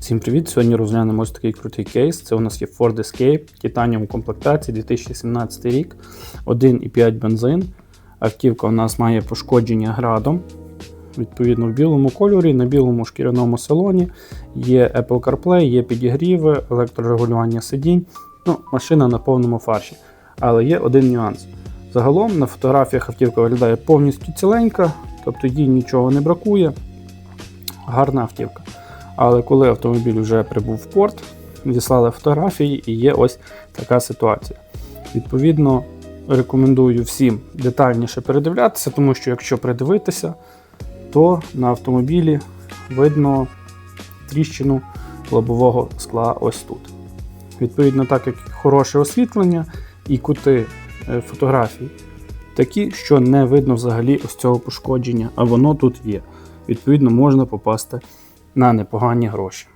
Всім привіт! Сьогодні розглянемо ось такий крутий кейс. Це у нас є Ford Escape, Titanium комплектації 2017 рік, 1,5 бензин. Автівка у нас має пошкодження градом. Відповідно, в білому кольорі, на білому шкіряному салоні. Є Apple CarPlay, є підігріви, електрорегулювання сидінь. Ну, машина на повному фарші. Але є один нюанс. Загалом на фотографіях автівка виглядає повністю ціленька, тобто їй нічого не бракує. Гарна автівка. Але коли автомобіль вже прибув в порт, відіслали фотографії і є ось така ситуація. Відповідно, рекомендую всім детальніше передивлятися, тому що якщо придивитися, то на автомобілі видно тріщину лобового скла ось тут. Відповідно, так як хороше освітлення і кути е, фотографій такі, що не видно взагалі ось цього пошкодження, а воно тут є. Відповідно, можна попасти на непогані гроші.